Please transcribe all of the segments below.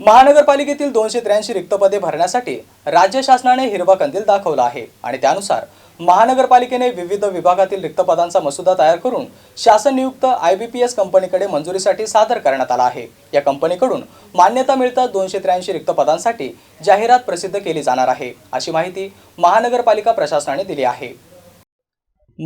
महानगरपालिकेतील दोनशे त्र्याऐंशी रिक्त पदे भरण्यासाठी राज्य शासनाने हिरवा कंदील दाखवला आहे आणि त्यानुसार महानगरपालिकेने विविध विभागातील रिक्त पदांचा मसुदा तयार करून शासन नियुक्त आय बी पी एस कंपनीकडे मंजुरीसाठी सादर करण्यात आला आहे. या कंपनीकडून मान्यता मिळताच दोनशे त्र्याऐंशी रिक्त पदांसाठी जाहिरात प्रसिद्ध केली जाणार आहे अशी माहिती महानगरपालिका प्रशासनाने दिली आहे.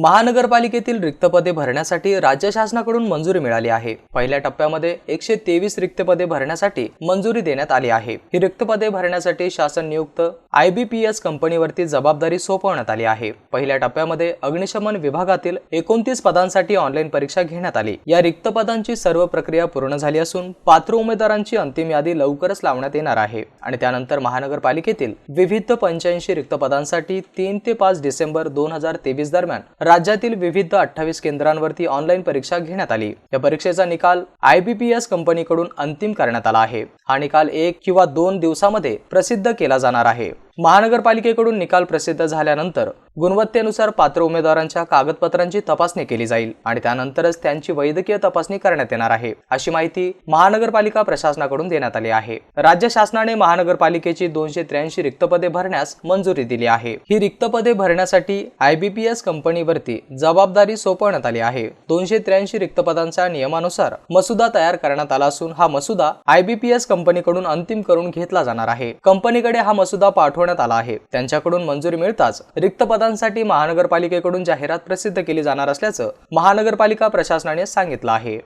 महानगरपालिकेतील रिक्त पदे भरण्यासाठी राज्य शासनाकडून मंजुरी मिळाली आहे. पहिल्या टप्प्यामध्ये एकशे तेवीस रिक्त पदे भरण्यासाठी मंजुरी देण्यात आली आहे. ही रिक्त पदे भरण्यासाठी शासन नियुक्त आय बी पी एस कंपनीवरती जबाबदारी सोपवण्यात आली आहे. पहिल्या टप्प्यामध्ये अग्निशमन विभागातील एकोणतीस पदांसाठी ऑनलाईन परीक्षा घेण्यात आली. या रिक्त पदांची सर्व प्रक्रिया पूर्ण झाली असून पात्र उमेदवारांची अंतिम यादी लवकरच लावण्यात येणार आहे. आणि त्यानंतर महानगरपालिकेतील विविध पंच्याऐंशी रिक्त पदांसाठी तीन ते पाच डिसेंबर दोन हजार तेवीस दरम्यान राज्यातील विविध अठ्ठावीस केंद्रांवरती ऑनलाईन परीक्षा घेण्यात आली. या परीक्षेचा निकाल आय बी पी एस कंपनीकडून अंतिम करण्यात आला आहे. हा निकाल एक किंवा दोन दिवसामध्ये प्रसिद्ध केला जाणार आहे. महानगरपालिकेकडून निकाल प्रसिद्ध झाल्यानंतर गुणवत्तेनुसार पात्र उमेदवारांच्या कागदपत्रांची तपासणी केली जाईल आणि त्यानंतरच त्यांची वैद्यकीय तपासणी करण्यात येणार आहे. अशी माहिती महानगरपालिका प्रशासनाकडून देण्यात आली आहे. राज्य शासनाने महानगरपालिकेची दोनशे त्र्याऐंशी रिक्त पदे भरण्यास मंजुरी दिली आहे. ही रिक्त पदे भरण्यासाठी आयबीपीएस कंपनीवरती जबाबदारी सोपवण्यात आली आहे. दोनशे त्र्याऐंशी रिक्त पदांच्या नियमानुसार मसुदा तयार करण्यात आला असून हा मसुदा आयबीपीएस कंपनीकडून अंतिम करून घेतला जाणार आहे. कंपनीकडे हा मसुदा पाठवण्यात आला आहे. त्यांच्याकडून मंजुरी मिळताच रिक्त पदांसाठी महानगरपालिकेकडून जाहिरात प्रसिद्ध केली जाणार असल्याचं महानगरपालिका प्रशासनाने सांगितलं आहे.